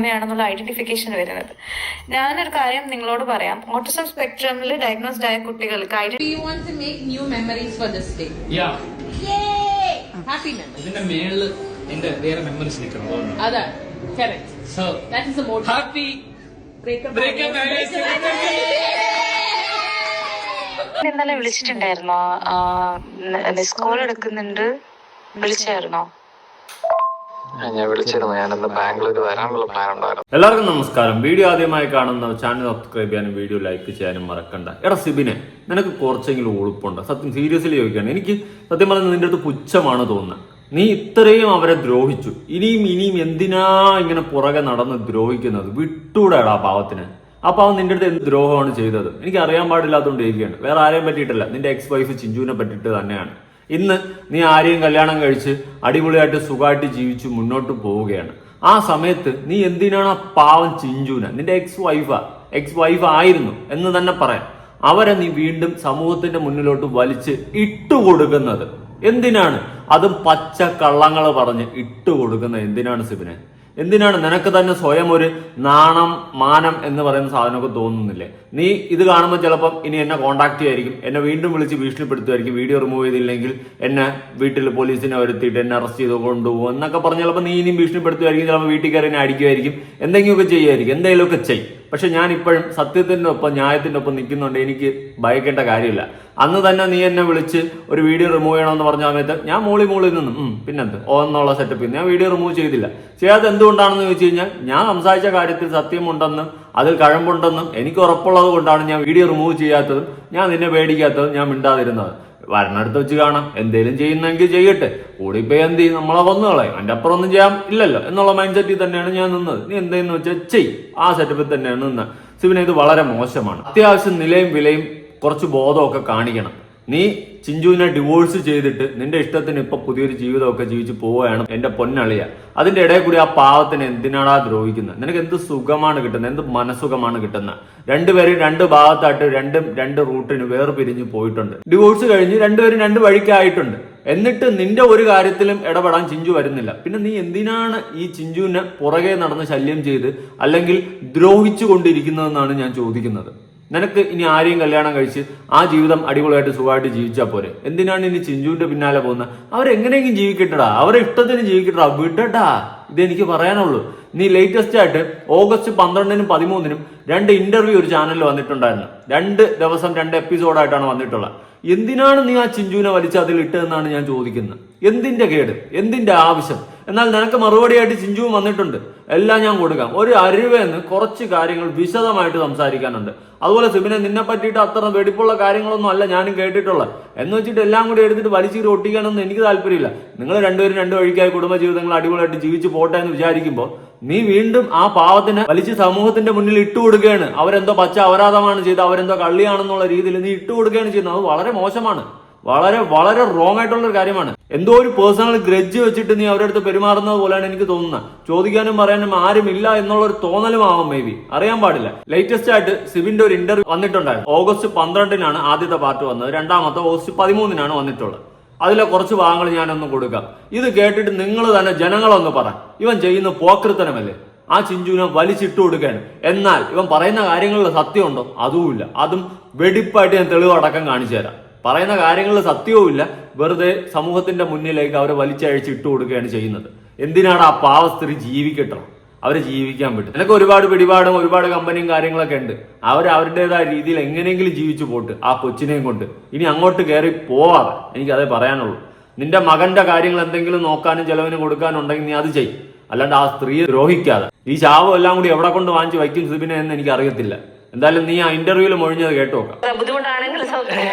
അങ്ങനെയാണെന്നുള്ള identification വരുന്നത്. ഞാനൊരു കാര്യം നിങ്ങളോട് പറയാം. ഓട്ടിസം സ്പെക്ട്രമിൽ ഡയഗ്നോസ്ഡ് ആയ കുട്ടികൾക്ക്. ഇതിന്റെ മേളിൽ എന്റെ വേറെ മെമ്മറീസ് നിൽക്കണം. ഹാപ്പി ഇന്നലെ വിളിച്ചിട്ടുണ്ടായിരുന്നോ? സ്കൂൾ കോൾ എടുക്കുന്നുണ്ട് വിളിച്ചായിരുന്നോ? ഞാൻ ബാംഗ്ലൂർ വരാനുള്ള പ്ലാൻ ഉണ്ടായിരുന്നു. എല്ലാവർക്കും നമസ്കാരം. വീഡിയോ ആദ്യമായി കാണുന്ന ചാനൽ സബ്സ്ക്രൈബ് ചെയ്യാനും വീഡിയോ ലൈക്ക് ചെയ്യാനും മറക്കണ്ട. എടാ സിബിനെ നിനക്ക് കുറച്ചെങ്കിലും ഉളുപ്പുണ്ട്? സത്യം സീരിയസ്ലി ചോദിക്കുകയാണ് എനിക്ക് സത്യം പറഞ്ഞാൽ നിന്റെ അടുത്ത് പുച്ഛമാണ് തോന്നുന്നത്. നീ ഇത്രയും അവരെ ദ്രോഹിച്ചു. ഇനിയും ഇനിയും എന്തിനാ ഇങ്ങനെ പുറകെ നടന്ന് ദ്രോഹിക്കുന്നത്? വിട്ടൂടാടാ പാവത്തിന്. ആ പാവം നിന്റെ അടുത്ത് എന്ത് ദ്രോഹമാണ് ചെയ്തത്? എനിക്ക് അറിയാൻ പാടില്ലാത്തതുകൊണ്ട് ഇരിക്കുകയാണ്. വേറെ ആരെയും പറ്റിയിട്ടല്ല. നിന്റെ എക്സ് വൈഫ് ചിഞ്ചുവിനെ പറ്റിയിട്ട് തന്നെയാണ്. ഇന്ന് നീ ആരെയും കല്യാണം കഴിച്ച് അടിപൊളിയായിട്ട് സുഖമായിട്ട് ജീവിച്ച് മുന്നോട്ട് പോവുകയാണ്. ആ സമയത്ത് നീ എന്തിനാണ് ആ പാവം ചിഞ്ചുവിനെ നിന്റെ എക്സ് വൈഫാ എക്സ് വൈഫ് ആയിരുന്നു എന്ന് തന്നെ പറയാം. അവരെ നീ വീണ്ടും സമൂഹത്തിന്റെ മുന്നിലോട്ട് വലിച്ച് ഇട്ടുകൊടുക്കുന്നത് എന്തിനാണ്? അതും പച്ച കള്ളങ്ങൾ പറഞ്ഞ് ഇട്ടുകൊടുക്കുന്നത് എന്തിനാണ് സിബിനെ? എന്തിനാണ് നിനക്ക് തന്നെ സ്വയം ഒരു നാണം മാനം എന്ന് പറയുന്ന സാധനമൊക്കെ തോന്നുന്നില്ലേ? നീ ഇത് കാണുമ്പോൾ ചിലപ്പം ഇനി എന്നെ കോണ്ടാക്ട് ചെയ്യുമായിരിക്കും. എന്നെ വീണ്ടും വിളിച്ച് ഭീഷണിപ്പെടുത്തുമായിരിക്കും. വീഡിയോ റിമൂവ് ചെയ്തില്ലെങ്കിൽ എന്നെ വീട്ടിൽ പോലീസിനെ വരുത്തിയിട്ട് എന്നെ അറസ്റ്റ് ചെയ്ത് കൊണ്ടുപോകും എന്നൊക്കെ പറഞ്ഞ് ചിലപ്പോൾ നീ ഇനിയും ഭീഷണിപ്പെടുത്തുമായിരിക്കും. ചിലപ്പോൾ വീട്ടിൽ കയറി എന്നെ അടിക്കുമായിരിക്കും. എന്തെങ്കിലുമൊക്കെ ചെയ്യുമായിരിക്കും. എന്തെങ്കിലുമൊക്കെ ചെയ്യും പക്ഷെ ഞാൻ ഇപ്പോഴും സത്യത്തിന്റെ ഒപ്പം ന്യായത്തിന്റെ ഒപ്പം നിൽക്കുന്നുണ്ട്. എനിക്ക് ഭയക്കേണ്ട കാര്യമില്ല. അന്ന് തന്നെ നീ എന്നെ വിളിച്ച് ഒരു വീഡിയോ റിമൂവ് ചെയ്യണമെന്ന് പറഞ്ഞ സമയത്ത് ഞാൻ മൂളി മൂളി നിന്നും പിന്നെന്ത്? ഓ എന്നുള്ള സെറ്റപ്പ് ഞാൻ വീഡിയോ റിമൂവ് ചെയ്തില്ല. ചെയ്യാതെ എന്തുകൊണ്ടാണെന്ന് ചോദിച്ചു കഴിഞ്ഞാൽ ഞാൻ സംസാരിച്ച കാര്യത്തിൽ സത്യമുണ്ടെന്നും അതിൽ കഴമ്പുണ്ടെന്നും എനിക്ക് ഉറപ്പുള്ളത് കൊണ്ടാണ് ഞാൻ വീഡിയോ റിമൂവ് ചെയ്യാത്തതും ഞാൻ നിന്നെ പേടിക്കാത്തതും ഞാൻ മിണ്ടാതിരുന്നത്. വരണടുത്ത് വെച്ച് കാണാം. എന്തേലും ചെയ്യുന്നെങ്കിൽ ചെയ്യട്ടെ. കൂടിപ്പോയി എന്ത് ചെയ്യും? നമ്മളെ കൊന്നു കളയും. അതിന്റെ അപ്പുറം ഒന്നും ചെയ്യാം ഇല്ലല്ലോ. എന്നുള്ള മൈൻഡ് സെറ്റിൽ തന്നെയാണ് ഞാൻ നിന്നത്. നീ എന്തെന്ന് വെച്ചാൽ ചെയ്. ആ സെറ്റപ്പിൽ തന്നെയാണ് നിന്നത് സിവിനെ ഇത് വളരെ മോശമാണ്. അത്യാവശ്യം നിലയും വിലയും കുറച്ച് ബോധമൊക്കെ കാണിക്കണം. നീ ചിഞ്ചുവിനെ ഡിവോഴ്സ് ചെയ്തിട്ട് നിന്റെ ഇഷ്ടത്തിന് ഇപ്പൊ പുതിയൊരു ജീവിതമൊക്കെ ജീവിച്ച് പോവുകയാണ് എന്റെ പൊന്നളിയ. അതിന്റെ ഇടയിൽ കൂടി ആ പാവത്തിന് എന്തിനാടാ ദ്രോഹിക്കുന്നത് നിനക്ക് എന്ത് സുഖമാണ് കിട്ടുന്നത് എന്ത് മനസുഖമാണ് കിട്ടുന്നത് രണ്ടുപേരും രണ്ട് ഭാഗത്തായിട്ട് രണ്ടും രണ്ട് റൂട്ടിന് വേർപിരിഞ്ഞ് പോയിട്ടുണ്ട്. ഡിവോഴ്സ് കഴിഞ്ഞ് രണ്ടുപേരും രണ്ട് വഴിക്കായിട്ടുണ്ട്. എന്നിട്ട് നിന്റെ ഒരു കാര്യത്തിലും ഇടപെടാൻ ചിഞ്ചു വരുന്നില്ല. പിന്നെ നീ എന്തിനാണ് ഈ ചിഞ്ചുവിനെ പുറകെ നടന്ന് ശല്യം ചെയ്ത് അല്ലെങ്കിൽ ദ്രോഹിച്ചു കൊണ്ടിരിക്കുന്നതെന്നാണ് ഞാൻ ചോദിക്കുന്നത്? നിനക്ക് ഇനി ആരെയും കല്യാണം കഴിച്ച് ആ ജീവിതം അടിപൊളിയായിട്ട് സുഖമായിട്ട് ജീവിച്ചാൽ പോരെ? എന്തിനാണ് ഇനി ചിഞ്ചുവിന്റെ പിന്നാലെ പോകുന്നത് അവരെങ്ങനെയെങ്കിലും ജീവിക്കട്ടടാ. അവരെ ഇഷ്ടത്തിന് ജീവിക്കട്ടടാ. ഇത് എനിക്ക് പറയാനുള്ളൂ. നീ ലേറ്റസ്റ്റ് ആയിട്ട് ഓഗസ്റ്റ് പന്ത്രണ്ടിനും പതിമൂന്നിനും രണ്ട് ഇന്റർവ്യൂ ഒരു ചാനലിൽ വന്നിട്ടുണ്ടായിരുന്നു. രണ്ട് ദിവസം രണ്ട് എപ്പിസോഡായിട്ടാണ് വന്നിട്ടുള്ളത്. എന്തിനാണ് നീ ആ ചിഞ്ചുവിനെ വലിച്ച് അതിൽ ഇട്ടതെന്നാണ് ഞാൻ ചോദിക്കുന്നത്? എന്തിന്റെ കേട്? എന്തിന്റെ ആവശ്യം? എന്നാൽ നിനക്ക് മറുപടിയായിട്ട് ചിഞ്ചുവും വന്നിട്ടുണ്ട്. എല്ലാം ഞാൻ കൊടുക്കാം. ഒരു അരുവെന്ന് കുറച്ച് കാര്യങ്ങൾ വിശദമായിട്ട് സംസാരിക്കാനുണ്ട്. അതുപോലെ സിബിനെ നിന്നെ പറ്റിയിട്ട് അത്ര വെടിപ്പുള്ള കാര്യങ്ങളൊന്നും അല്ല ഞാനും കേട്ടിട്ടുള്ളത്. എന്ന് വെച്ചിട്ട് എല്ലാം കൂടി എടുത്തിട്ട് വലിച്ചീര് ഒട്ടിക്കാനൊന്നും എനിക്ക് താല്പര്യമില്ല. നിങ്ങൾ രണ്ടുപേരും രണ്ടു വഴിക്കായി കുടുംബജീവിതങ്ങൾ അടിപൊളിയായിട്ട് ജീവിച്ച് പോട്ടെ എന്ന് വിചാരിക്കുമ്പോൾ നീ വീണ്ടും ആ പാവത്തിനെ വലിച്ച് സമൂഹത്തിന്റെ മുന്നിൽ ഇട്ടു കൊടുക്കുകയാണ്. അവരെന്തോ പച്ച അപരാധമാണ് ചെയ്ത് അവരെന്തോ കള്ളിയാണെന്നുള്ള രീതിയിൽ നീ ഇട്ടുകൊടുക്കുകയാണ് ചെയ്യുന്നത്. അത് വളരെ മോശമാണ്. വളരെ വളരെ റോങ് ആയിട്ടുള്ള ഒരു കാര്യമാണ്. എന്തോ ഒരു പേഴ്സണൽ ഗ്രജ് വെച്ചിട്ട് നീ അവരുടെ അടുത്ത് പെരുമാറുന്നത് പോലെയാണ് എനിക്ക് തോന്നുന്നത്. ചോദിക്കാനും പറയാനും ആരുമില്ല എന്നുള്ള ഒരു തോന്നലും ആവാം മേ ബി അറിയാൻ പാടില്ല. ലേറ്റസ്റ്റ് ആയിട്ട് സിബിന്റെ ഒരു ഇന്റർവ്യൂ വന്നിട്ടുണ്ടായിരുന്നു. ഓഗസ്റ്റ് പന്ത്രണ്ടിനാണ് ആദ്യത്തെ പാർട്ട് വന്നത്. രണ്ടാമത്തെ ഓഗസ്റ്റ് പതിമൂന്നിനാണ് വന്നിട്ടുള്ളത്. അതിലെ കുറച്ച് ഭാഗങ്ങൾ ഞാനൊന്ന് കൊടുക്കാം. ഇത് കേട്ടിട്ട് നിങ്ങൾ തന്നെ ജനങ്ങളൊന്ന് പറ. ഇവൻ ചെയ്യുന്ന പോക്രിത്തനമല്ലേ? ആ ചിഞ്ചുവിനെ വലിച്ചിട്ട് കൊടുക്കുകയാണ് എന്നാൽ ഇവൻ പറയുന്ന കാര്യങ്ങളിൽ സത്യമുണ്ടോ? അതുമില്ല. അതും വെടിപ്പായിട്ട് ഞാൻ തെളിവടക്കം കാണിച്ചു തരാം പറയുന്ന കാര്യങ്ങളിൽ സത്യവുമില്ല. വെറുതെ സമൂഹത്തിന്റെ മുന്നിലേക്ക് അവരെ വലിച്ചഴിച്ച് ഇട്ടു കൊടുക്കുകയാണ് ചെയ്യുന്നത്. എന്തിനാണ് ആ പാവ സ്ത്രീ ജീവിക്കട്ടോ? അവരെ ജീവിക്കാൻ പറ്റും. എനിക്ക് ഒരുപാട് പിടിപാടും ഒരുപാട് കമ്പനിയും കാര്യങ്ങളൊക്കെ ഉണ്ട്. അവർ അവരുടേതായ രീതിയിൽ എങ്ങനെയെങ്കിലും ജീവിച്ചു പോട്ട് ആ കൊച്ചിനെയും കൊണ്ട്. ഇനി അങ്ങോട്ട് കയറി പോവാതെ. എനിക്ക് അതേ പറയാനുള്ളൂ. നിന്റെ മകന്റെ കാര്യങ്ങൾ എന്തെങ്കിലും നോക്കാനും ചെലവിന് കൊടുക്കാനും ഉണ്ടെങ്കിൽ നീ അത് ചെയ്യും അല്ലാണ്ട് ആ സ്ത്രീയെ ദ്രോഹിക്കാതെ. ഈ ശാപം എല്ലാം കൂടി എവിടെ കൊണ്ട് വാങ്ങിച്ച് വയ്ക്കും സിബിനെ എന്ന് എനിക്ക് അറിയത്തില്ല എന്തായാലും നീ ആ ഇന്റർവ്യൂവിൽ മൊഴിഞ്ഞത് കേട്ടോക്കാം. ബുദ്ധിമുട്ടാണെങ്കിൽ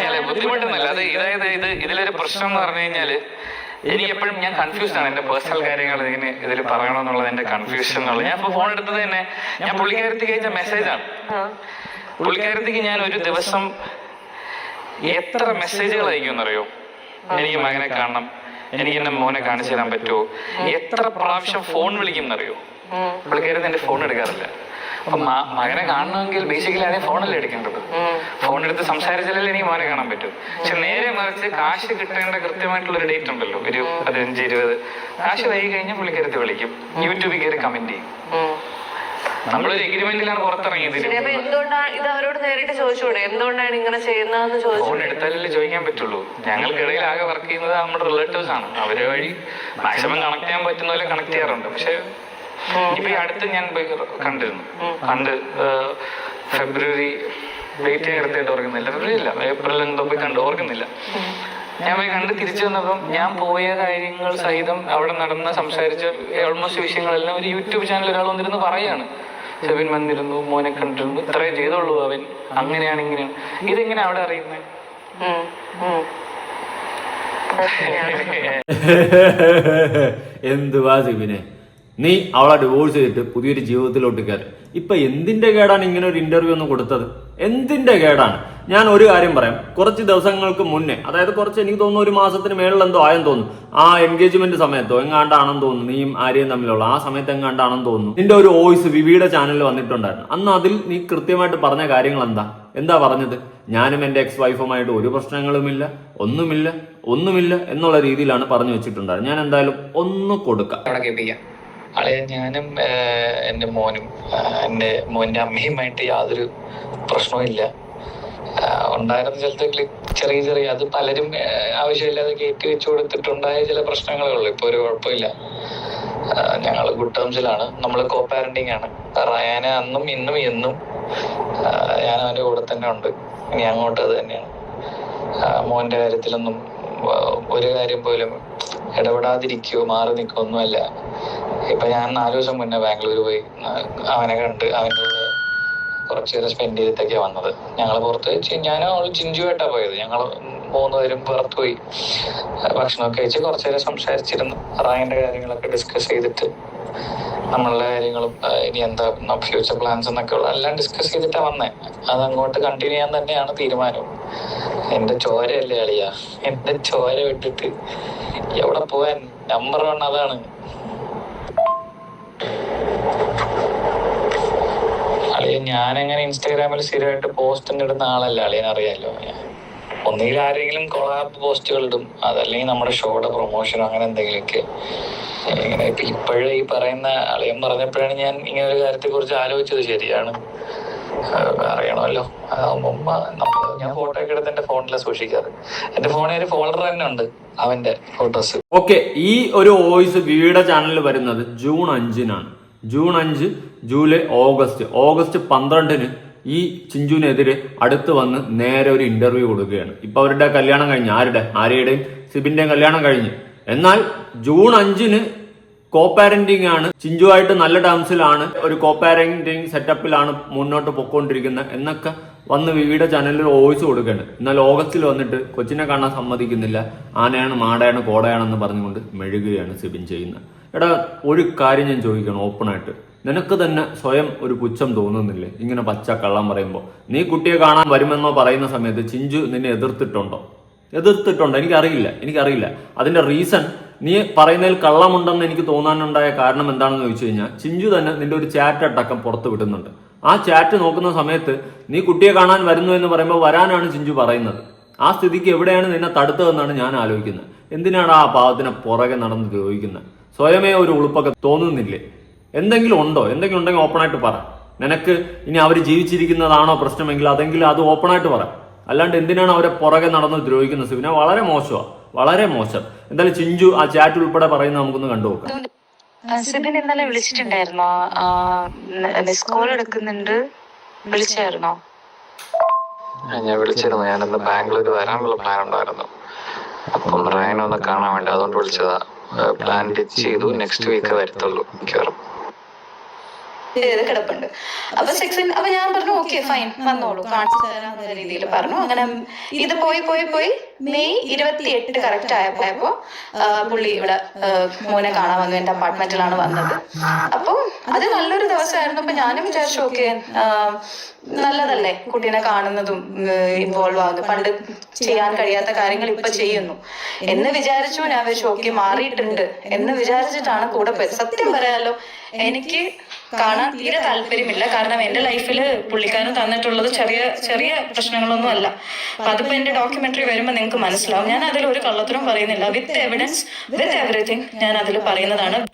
അല്ല ബുദ്ധിമുട്ടൊന്നുമില്ല. അത് ഇതായത് ഇത് ഇതിലൊരു പ്രശ്നം എന്ന് പറഞ്ഞു കഴിഞ്ഞാൽ എനിക്ക് എപ്പോഴും ഞാൻ കൺഫ്യൂസ്ഡ് ആണ് എന്റെ പേഴ്സണൽ കാര്യങ്ങൾ ഇങ്ങനെ ഇതിൽ പറയണമെന്നുള്ളത് എന്റെ കൺഫ്യൂഷൻ എന്നുള്ളത്. ഞാൻ ഇപ്പൊ ഫോൺ എടുത്തത് തന്നെ ഞാൻ പുള്ളിക്കാരത്തേക്ക് അയച്ച മെസ്സേജാണ് പുള്ളിക്കാരത്തേക്ക് ഞാൻ ഒരു ദിവസം എത്ര മെസ്സേജുകൾ അയക്കുമെന്നറിയോ? എനിക്ക് മകനെ കാണണം. എനിക്ക് എന്റെ മോനെ കാണിച്ചു തരാൻ പറ്റുമോ? എത്ര പ്രാവശ്യം ഫോൺ വിളിക്കും എന്നറിയോ പുള്ളിക്കാരത്ത് എന്റെ ഫോൺ എടുക്കാറില്ല. അപ്പൊ മകനെ കാണണമെങ്കിൽ ബേസിക്കലി ആദ്യം ഫോണല്ലേ എടുക്കേണ്ടത്? ഫോണെടുത്ത് സംസാരിച്ചാലല്ലേ എനിക്ക് മോനെ കാണാൻ പറ്റൂ. പക്ഷെ നേരെ മറിച്ച് കാശ് കിട്ടേണ്ട കൃത്യമായിട്ടുള്ള ഒരു ഡേറ്റ് ഉണ്ടല്ലോ. ഒരു പതിനഞ്ച് ഇരുപത്. കാശ് വൈകി കഴിഞ്ഞാൽ പുള്ളിക്കരുത്ത് വിളിക്കും. യൂട്യൂബിൽ കയറി കമന്റ് ചെയ്യും. നമ്മളൊരു എഗ്രിമെന്റിലാണ് പുറത്തിറങ്ങിയത്. ഫോൺ എടുത്താലല്ലേ ചോദിക്കാൻ പറ്റുള്ളൂ. ഞങ്ങൾക്കിടയിൽ ആകെ വർക്ക് ചെയ്യുന്നത് നമ്മുടെ റിലേറ്റീവ്സ് ആണ്. അവരെ വഴി മാക്സിമം കണക്ട് ചെയ്യാൻ പറ്റുന്ന പോലെ കണക്ട് ചെയ്യാറുണ്ട്. പക്ഷെ ഇപ്പൊ ഈ അടുത്ത് ഞാൻ കണ്ടിരുന്നു. കണ്ട് ഫെബ്രുവരി ഡേറ്റ് കൃത്യമായിട്ട് ഓർക്കുന്നില്ല. ഫെബ്രുവരി ഇല്ല ഏപ്രിൽ എന്തോ പോയി കണ്ടു ഓർക്കുന്നില്ല. ഞാൻ പോയി കണ്ട് തിരിച്ചു വന്നപ്പം ഞാൻ പോയ കാര്യങ്ങൾ സഹിതം അവിടെ നടന്ന സംസാരിച്ച ഓൾമോസ്റ്റ് വിഷയങ്ങളെല്ലാം ഒരു യൂട്യൂബ് ചാനൽ ഒരാൾ വന്നിരുന്ന് പറയാണ്. സെബിൻ വന്നിരുന്നു മോനെ കണ്ടിരുന്നു ഇത്രേ ചെയ്തോളൂ അവൻ. അങ്ങനെയാണ് ഇങ്ങനെയാണ്. ഇതെങ്ങനെ അവിടെ അറിയുന്നത്. എന്തുവാ സിബിനെ? നീ അവളെ ഡിവോഴ്സ് ചെയ്തിട്ട് പുതിയൊരു ജീവിതത്തിലോട്ട് കയറി. ഇപ്പൊ എന്തിന്റെ കേടാണ് ഇങ്ങനെ ഒരു ഇന്റർവ്യൂ ഒന്ന് കൊടുത്തത്? എന്തിന്റെ കേടാണ്? ഞാൻ ഒരു കാര്യം പറയാം. കുറച്ച് ദിവസങ്ങൾക്ക് മുന്നേ അതായത് കുറച്ച് എനിക്ക് തോന്നുന്നു ഒരു മാസത്തിന് മേളിൽ എന്തോ ആയെന്ന് തോന്നുന്നു. ആ എൻഗേജ്മെന്റ് സമയത്തോ എങ്ങാണ്ടാണെന്ന് തോന്നുന്നു. നീയും ആര്യയും തമ്മിലുള്ള ആ സമയത്ത് എങ്ങാണ്ടാണെന്ന് തോന്നുന്നു. നിന്റെ ഒരു വോയിസ് വിവിയുടെ ചാനലിൽ വന്നിട്ടുണ്ടായിരുന്നു. അന്ന് അതിൽ നീ കൃത്യമായിട്ട് പറഞ്ഞ കാര്യങ്ങൾ എന്താ? എന്താ പറഞ്ഞത്? ഞാനും എന്റെ എക്സ് വൈഫുമായിട്ട് ഒരു പ്രശ്നങ്ങളുമില്ല ഒന്നുമില്ല ഒന്നുമില്ല എന്നുള്ള രീതിയിലാണ് പറഞ്ഞു വെച്ചിട്ടുണ്ടായിരുന്നത്. ഞാൻ എന്തായാലും ഒന്ന് കൊടുക്കാം. ആളെ ഞാനും എന്റെ മോനും എന്റെ മോന്റെ അമ്മയുമായിട്ട് യാതൊരു പ്രശ്നവും ഇല്ല. ഉണ്ടായിരുന്ന സ്ഥലത്ത് ചെറിയ ചെറിയ അത് പലരും ആവശ്യമില്ലാതെ കയറ്റി വെച്ചു കൊടുത്തിട്ടുണ്ടായ ചില പ്രശ്നങ്ങളേ ഉള്ളൂ. ഇപ്പോൾ ഒരു കുഴപ്പമില്ല. ഞങ്ങൾ ഗുഡ് ടേംസിലാണ്. നമ്മൾ കോ പാരന്റിങ് ആണ്. റയാന അന്നും ഇന്നും എന്നും ഞാൻ അവന്റെ കൂടെ തന്നെ ഉണ്ട്. ഇനി അങ്ങോട്ട് അത് തന്നെയാണ്. മോന്റെ കാര്യത്തിലൊന്നും ഒരു കാര്യം പോലും ഇടപെടാതിരിക്കുകയോ മാറി നിൽക്കുകയോ ഒന്നുമല്ല ഇപ്പൊ ഞാൻ നാല് ദിവസം മുന്നേ ബാംഗ്ലൂർ പോയി. അവനെ കണ്ട് അവന്റെ കൂടെ കുറച്ച് നേരം സ്പെൻഡ് ചെയ്തിട്ടൊക്കെയാണ് വന്നത്. ഞങ്ങൾ പുറത്ത് ഞാൻ ഞാനും അവൾ ചിഞ്ചുവായിട്ടാ പോയത്. ഞങ്ങൾ മൂന്നുപേരും പുറത്ത് പോയി ഭക്ഷണം ഭക്ഷണമൊക്കെ കഴിച്ച് കുറച്ച് നേരം സംസാരിച്ചിരുന്നു. റായന്റെ കാര്യങ്ങളൊക്കെ ഡിസ്കസ് ചെയ്തിട്ട് നമ്മളുടെ കാര്യങ്ങളും ഇനി എന്താ ഫ്യൂച്ചർ പ്ലാൻസ് എന്നൊക്കെ ഉള്ള എല്ലാം ഡിസ്കസ് ചെയ്തിട്ടാ വന്നേ. അത് അങ്ങോട്ട് കണ്ടിന്യൂ ചെയ്യാൻ തന്നെയാണ് തീരുമാനം എന്റെ ചോരയല്ലേ അളിയ? എന്റെ ചോര വിട്ടിട്ട് എവിടെ പോവാൻ? നമ്പർ വൺ അതാണ്. അളിയ അങ്ങനെ ഇൻസ്റ്റാഗ്രാമിൽ സ്ഥിരമായിട്ട് പോസ്റ്റ് ഇടുന്ന ആളല്ല അളിയൻ അറിയാലോ ഒന്നുകിൽ ആരെങ്കിലും കൊളാബ് പോസ്റ്റുകൾ ഇടും. അതല്ലെങ്കിൽ നമ്മുടെ ഷോയുടെ പ്രൊമോഷനോ അങ്ങനെ എന്തെങ്കിലുമൊക്കെ. ഇങ്ങനെ ഇപ്പൊ ഇപ്പോഴും ഈ പറയുന്ന അളിയൻ പറഞ്ഞപ്പോഴാണ് ഞാൻ ഇങ്ങനെ ഒരു കാര്യത്തെ കുറിച്ച് ആലോചിച്ചത് ശരിയാണ്. അറിയണമല്ലോ. ഞാൻ ഫോട്ടോ ഒക്കെ എടുത്ത് എന്റെ ഫോണിലാണ് സൂക്ഷിക്കാറ്. എന്റെ ഫോണിൽ ഒരു ഫോൾഡർ തന്നെ ഉണ്ട് അവന്റെ ഫോട്ടോസ് ഓക്കെ ഈ ഒരു വോയിസ് വീഡിയോ ചാനലിൽ വരുന്നത് ജൂൺ അഞ്ചിനാണ്. ജൂൺ അഞ്ച് ജൂലൈ ഓഗസ്റ്റ്. ഓഗസ്റ്റ് പന്ത്രണ്ടിന് ഈ ചിഞ്ചുവിനെതിരെ അടുത്ത് വന്ന് നേരെ ഒരു ഇന്റർവ്യൂ കൊടുക്കുകയാണ്. ഇപ്പൊ അവരുടെ കല്യാണം കഴിഞ്ഞ്. ആരുടെ? ആര്യയുടെയും സിബിന്റെയും കല്യാണം കഴിഞ്ഞ്. എന്നാൽ ജൂൺ അഞ്ചിന് കോ പാരന്റിംഗ് ആണ്. ചിഞ്ചുവായിട്ട് നല്ല ടേംസിലാണ് ഒരു കോ പാരന്റിംഗ് സെറ്റപ്പിലാണ് മുന്നോട്ട് പൊക്കോണ്ടിരിക്കുന്നത് എന്നൊക്കെ വന്ന് വിവിധ ചാനലിൽ വോയിസ് കൊടുക്കുകയാണ്. എന്നാൽ ഓഗസ്റ്റിൽ വന്നിട്ട് കൊച്ചിനെ കാണാൻ സമ്മതിക്കുന്നില്ല. ആനയാണ് മാടയാണ് കോടയാണെന്ന് പറഞ്ഞുകൊണ്ട് മെഴുകുകയാണ് സിബിൻ ചെയ്യുന്നത്. എടാ ഒരു കാര്യം ഞാൻ ചോദിക്കണം ഓപ്പണായിട്ട്. നിനക്ക് തന്നെ സ്വയം ഒരു പുച്ഛം തോന്നുന്നില്ലേ? ഇങ്ങനെ പച്ച കള്ളം പറയുമ്പോൾ നീ കുട്ടിയെ കാണാൻ വരുമെന്നോ പറയുന്ന സമയത്ത് ചിഞ്ചു നിന്നെ എതിർത്തിട്ടുണ്ടോ? എതിർത്തിട്ടുണ്ടോ? എനിക്കറിയില്ല എനിക്കറിയില്ല. അതിന്റെ റീസൺ നീ പറയുന്നതിൽ കള്ളമുണ്ടെന്ന് എനിക്ക് തോന്നാനുണ്ടായ കാരണം എന്താണെന്ന് ചോദിച്ചു കഴിഞ്ഞാൽ ചിഞ്ചു തന്നെ നിന്റെ ഒരു ചാറ്റ് അടക്കം പുറത്ത് വിടുന്നുണ്ട്. ആ ചാറ്റ് നോക്കുന്ന സമയത്ത് നീ കുട്ടിയെ കാണാൻ വരുന്നു എന്ന് പറയുമ്പോൾ വരാനാണ് ചിഞ്ചു പറയുന്നത്. ആ സ്ഥിതിക്ക് എവിടെയാണ് നിന്നെ തടുത്തതെന്നാണ് ഞാൻ ആലോചിക്കുന്നത്. എന്തിനാണ് ആ പാവത്തിനെ പുറകെ നടന്ന് ചോദിക്കുന്നത് സ്വയമേ ഒരു ഉളുപ്പൊക്കെ തോന്നുന്നില്ലേ? എന്തെങ്കിലും ഉണ്ടോ? എന്തെങ്കിലും ഉണ്ടെങ്കിൽ ഓപ്പണായിട്ട് പറ. നിനക്ക് ഇനി അവർ ജീവിച്ചിരിക്കുന്നതാണോ പ്രശ്നമെങ്കിൽ അതെങ്കിലും അത് ഓപ്പണായിട്ട് പറ. അല്ലാണ്ട് എന്തിനാണ് അവരെ പുറകെ നടന്ന് ദ്രോഹിക്കുന്നത് സിബിന? വളരെ മോശമാണ് വളരെ മോശം. എന്തായാലും ചിഞ്ചു ആ ചാറ്റ് ഉൾപ്പെടെ പറയുന്നത് നമുക്കൊന്ന് കണ്ടു നോക്കാം. സിബിൻ ഇന്നലെ വിളിച്ചിട്ടുണ്ടായിരുന്നോ? മിസ് കോൾ എടുക്കുന്നുണ്ട് വിളിച്ചായിരുന്നോ? ഞാൻ വിളിച്ചിരുന്നു. ഞാനിന്ന് ബാംഗ്ലൂർ വരാനുള്ള പ്ലാൻ ഉണ്ടായിരുന്നു. അപ്പം റയനെ ഒന്ന് കാണാൻ വേണ്ടി അതുകൊണ്ട് വിളിച്ചതാ. പ്ലാൻ ചെയ്തു. നെക്സ്റ്റ് വീക്ക് വരത്തുള്ളൂ. മിക്കവാറും. ചെയ്ത് കിടപ്പുണ്ട്. അപ്പൊ സെക്സ് അപ്പൊ ഞാൻ പറഞ്ഞു ഓക്കെ ഫൈൻ വന്നോളൂ. കാണിച്ചു തരാം എന്ന രീതിയിൽ പറഞ്ഞു. അങ്ങനെ ഇത് പോയി പോയി പോയി. മെയ് ഇരുപത്തി എട്ട് കറക്റ്റ് ആയപ്പോ പുള്ളി ഇവിടെ മോനെ കാണാൻ വന്നു എന്റെ അപ്പാർട്ട്മെന്റിലാണ് വന്നത്. അപ്പൊ അത് നല്ലൊരു ദിവസമായിരുന്നു. അപ്പൊ ഞാനും വിചാരിച്ചു ഓക്കെ നല്ലതല്ലേ? കുട്ടീനെ കാണുന്നതും ഇൻവോൾവ് ആവുന്നു പണ്ട് ചെയ്യാൻ കഴിയാത്ത കാര്യങ്ങൾ ഇപ്പൊ ചെയ്യുന്നു. എന്ന് വിചാരിച്ചു ഞാൻ വിചാരിച്ചു ഓക്കെ മാറിയിട്ടുണ്ട്. എന്ന് വിചാരിച്ചിട്ടാണ് കൂടെ പോയത്. സത്യം പറയാലോ എനിക്ക് കാണാൻ തീരെ താല്പര്യമില്ല. കാരണം എന്റെ ലൈഫിൽ പുള്ളിക്കാരൻ തന്നിട്ടുള്ളത് ചെറിയ ചെറിയ പ്രശ്നങ്ങളൊന്നും അല്ല അപ്പൊ അതിപ്പോ എന്റെ ഡോക്യുമെന്ററി വരുമ്പോൾ നിങ്ങൾക്ക് മനസ്സിലാവും. ഞാൻ അതിൽ ഒരു കള്ളത്തരം പറയുന്നില്ല. വിത്ത് എവിഡൻസ് വിത്ത് എവറിഥിങ് ഞാൻ അതിൽ പറയുന്നതാണ്.